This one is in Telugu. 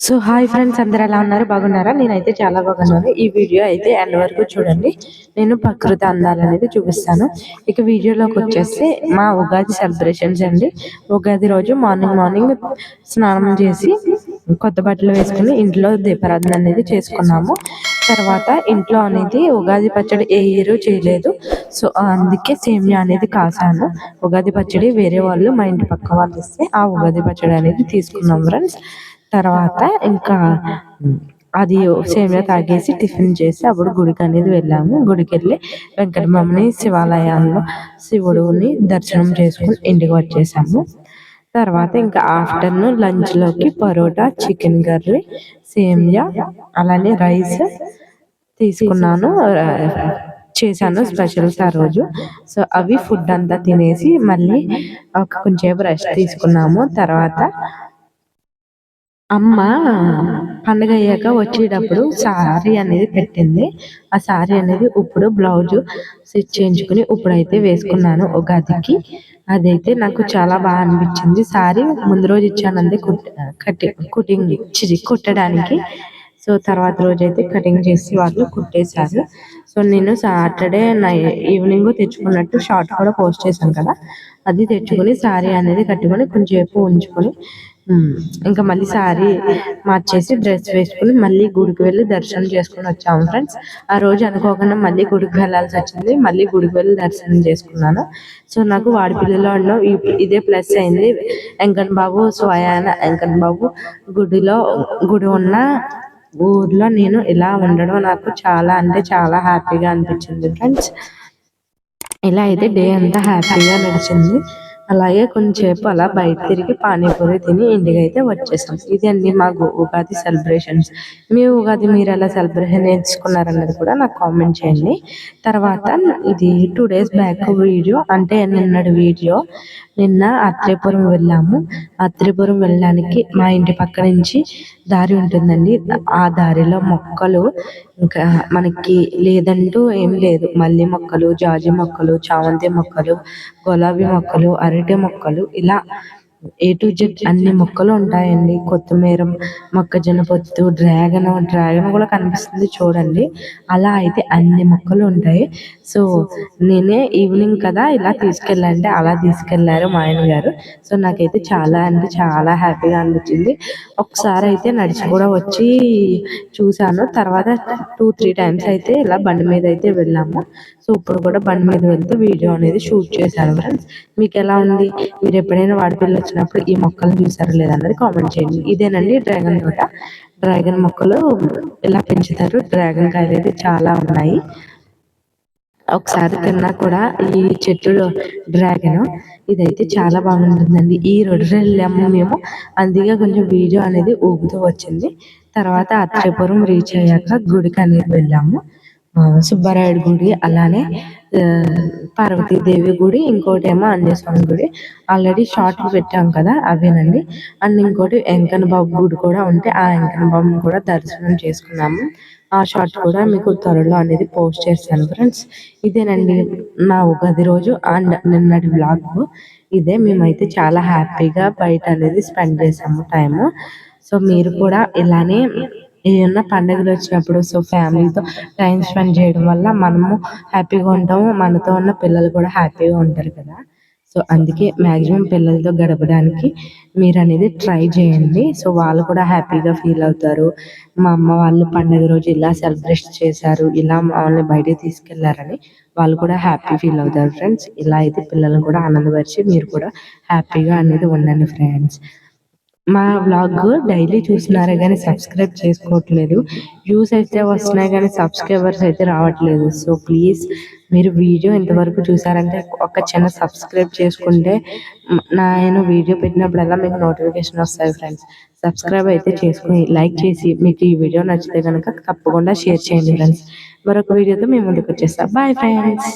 సో హాయ్ ఫ్రెండ్స్ అందరు ఎలా ఉన్నారు? బాగున్నారా? నేనైతే చాలా బాగున్నాను. ఈ వీడియో అయితే ఎండ్ వరకు చూడండి. నేను ప్రకృతి అందాలు అనేది చూపిస్తాను. ఇక వీడియోలోకి వచ్చేస్తే మా ఉగాది సెలబ్రేషన్స్ అండి. ఉగాది రోజు మార్నింగ్ మార్నింగ్ స్నానం చేసి కొత్త బట్టలు వేసుకుని ఇంట్లో దీపారాధన అనేది చేసుకున్నాము. తర్వాత ఇంట్లో అనేది ఉగాది పచ్చడి ఏ ఇయర్ చేయలేదు. సో అందుకే సేమియా అనేది కాసాను. ఉగాది పచ్చడి వేరే వాళ్ళు మా ఇంటి పక్క వాళ్ళు ఇస్తే ఆ ఉగాది పచ్చడి అనేది తీసుకున్నాం ఫ్రెండ్స్. తర్వాత ఇంకా అది సేమియా తాగేసి టిఫిన్ చేసి అప్పుడు గుడికి అనేది వెళ్ళాము. గుడికి వెళ్ళి వెంకటమ్మని శివాలయాల్లో శివుడుని దర్శనం చేసుకుని ఇంటికి వచ్చేసాము. తర్వాత ఇంకా ఆఫ్టర్నూన్ లంచ్లోకి పరోటా చికెన్ కర్రీ సేమియా అలానే రైస్ తీసుకున్నాను. చేశాను స్పెషల్స్ ఆ రోజు. సో అవి ఫుడ్ అంతా తినేసి మళ్ళీ ఒక కొంచెం రెస్ట్ తీసుకున్నాము. తర్వాత అమ్మ పండగ అయ్యాక వచ్చేటప్పుడు సారీ అనేది పెట్టింది. ఆ సారీ అనేది ఇప్పుడు బ్లౌజ్ స్టిచ్ చేయించుకుని ఇప్పుడైతే వేసుకున్నాను ఉగాదికి అదైతే నాకు చాలా బాగా అనిపించింది. సారీ ముందు రోజు ఇచ్చానంది కట్టి కుటింగ్ కుట్టడానికి. సో తర్వాత రోజు అయితే కటింగ్ చేసి వాళ్ళు కుట్టేశారు. సో నేను సాటర్డే నై ఈవినింగ్ తెచ్చుకున్నట్టు షార్ట్ కూడా పోస్ట్ చేశాను కదా. అది తెచ్చుకొని సారీ అనేది కట్టుకొని కొంచెంసేపు ఉంచుకొని ఇంకా మళ్ళీ సారీ మార్చేసి డ్రెస్ వేసుకుని మళ్ళీ గుడికి వెళ్ళి దర్శనం చేసుకుని వచ్చాము ఫ్రెండ్స్. ఆ రోజు అనుకోకుండా మళ్ళీ గుడికి వెళ్ళాల్సి వచ్చింది. మళ్ళీ గుడికి వెళ్ళి దర్శనం చేసుకున్నాను. సో నాకు వాడిపిల్లిలో ఇదే ప్లస్ అయింది. వెంకట బాబు స్వయాన వెంకట బాబు గుడిలో గుడి ఉన్న ఊర్లో నేను ఇలా ఉండడం నాకు చాలా అంటే చాలా హ్యాపీగా అనిపించింది ఫ్రెండ్స్. ఇలా అయితే డే అంతా హ్యాపీగా నడిచింది. అలాగే కొంచెంసేపు అలా బయట తిరిగి పానీపూరి తిని ఇంటికి అయితే వచ్చేసాం. ఇది అండి మా ఉగాది సెలబ్రేషన్స్. మీ ఉగాది మీరు ఎలా సెలబ్రేషన్ నేర్చుకున్నారన్నది కూడా నాకు కామెంట్ చేయండి. తర్వాత ఇది టూ డేస్ బ్యాక్ వీడియో అంటే నిన్నటి వీడియో. నిన్న అత్రేపురం వెళ్ళాము. అత్రేపురం వెళ్ళడానికి మా ఇంటి పక్క నుంచి దారి ఉంటుందండి. ఆ దారిలో మొక్కలు ఇంకా మనకి లేదంటూ ఏం లేదు. మల్లె మొక్కలు జాజి మొక్కలు చామంతి మొక్కలు గులాబీ మొక్కలు అరటి మొక్కలు ఇలా ఏ టు జెడ్ అన్ని మొక్కలు ఉంటాయండి. కొత్తిమీర మొక్కజొన్న పొత్తు డ్రాగన్ డ్రాగన్ కూడా కనిపిస్తుంది చూడండి. అలా అయితే అన్ని మొక్కలు ఉంటాయి. సో నేనే ఈవినింగ్ కదా ఇలా తీసుకెళ్ళాలంటే అలా తీసుకెళ్ళారు మా ఆయన గారు. సో నాకైతే చాలా అంటే చాలా హ్యాపీగా అనిపించింది. ఒకసారి అయితే నడిచి కూడా వచ్చి చూశాను. తర్వాత టూ త్రీ టైమ్స్ అయితే ఇలా బండి మీద అయితే వెళ్ళాము. సో ఇప్పుడు కూడా బండి మీద వెళ్తే వీడియో అనేది షూట్ చేశాను ఫ్రెండ్స్ మీకు ఎలా ఉంది? మీరు ఎప్పుడైనా వాడిపిల్లి వచ్చినప్పుడు ఈ మొక్కలు చూసారా లేదన్నది కామెంట్ చేయండి. ఇదేనండి డ్రాగన్ తోట. డ్రాగన్ మొక్కలు ఇలా పెంచుతారు. డ్రాగన్ కాయలు అయితే చాలా ఉన్నాయి. ఒకసారి తిన్నా కూడా ఈ చెట్టులో డ్రాగన్. ఇదైతే చాలా బాగుంటుందండి. ఈ రెండు వెళ్ళాము మేము. అందుకే కొంచెం వీడియో అనేది ఊగుతూ వచ్చింది. తర్వాత అత్రేపురం రీచ్ అయ్యాక గుడికి అనేది వెళ్ళాము. సుబ్బారాయుడు గుడి అలానే పార్వతీదేవి గుడి ఇంకోటి ఏమో ఆంజనేయ గుడి. ఆల్రెడీ షార్ట్ పెట్టాం కదా అవేనండి. అండ్ ఇంకోటి వెంకన్న బాబు గుడి కూడా ఉంటే ఆ వెంకన్న బాబుని కూడా దర్శనం చేసుకున్నాము. ఆ షార్ట్ కూడా మీకు త్వరలో అనేది పోస్ట్ చేస్తాను ఫ్రెండ్స్ ఇదేనండి నా ఉగాది రోజు అండ్ నిన్నటి బ్లాగ్ ఇదే మేమైతే చాలా హ్యాపీగా బయట అనేది స్పెండ్ చేసాము టైము సో మీరు కూడా ఇలానే ఏదైనా పండుగలు వచ్చినప్పుడు సో ఫ్యామిలీతో టైం స్పెండ్ చేయడం వల్ల మనము హ్యాపీగా ఉంటాము. మనతో ఉన్న పిల్లలు కూడా హ్యాపీగా ఉంటారు కదా. సో అందుకే మ్యాక్సిమం పిల్లలతో గడపడానికి మీరు అనేది ట్రై చేయండి. సో వాళ్ళు కూడా హ్యాపీగా ఫీల్ అవుతారు. మా అమ్మ వాళ్ళు పండుగ రోజు ఇలా సెలబ్రేట్ చేశారు ఇలా మమ్మల్ని బయటకు తీసుకెళ్ళారని వాళ్ళు కూడా హ్యాపీ ఫీల్ అవుతారు ఫ్రెండ్స్. ఇలా అయితే పిల్లల్ని కూడా ఆనందపరిచి మీరు కూడా హ్యాపీగా అనేది ఉండండి ఫ్రెండ్స్. మా వ్లాగ్ డైలీ చూస్తున్నారే కానీ సబ్స్క్రైబ్ చేసుకోవట్లేదు. వ్యూస్ అయితే వస్తున్నాయి కానీ సబ్స్క్రైబర్స్ అయితే రావట్లేదు. సో ప్లీజ్ మీరు వీడియో ఇంతవరకు చూసారంటే ఒక చిన్న సబ్స్క్రైబ్ చేసుకుంటే నేను వీడియో పెట్టినప్పుడల్లా మీకు నోటిఫికేషన్ వస్తాయి ఫ్రెండ్స్ సబ్స్క్రైబ్ అయితే చేసుకుని లైక్ చేసి మీకు ఈ వీడియో నచ్చితే కనుక తప్పకుండా షేర్ చేయండి ఫ్రెండ్స్ మరొక వీడియోతో మేము ముందుకు వచ్చేస్తాం. Bye friends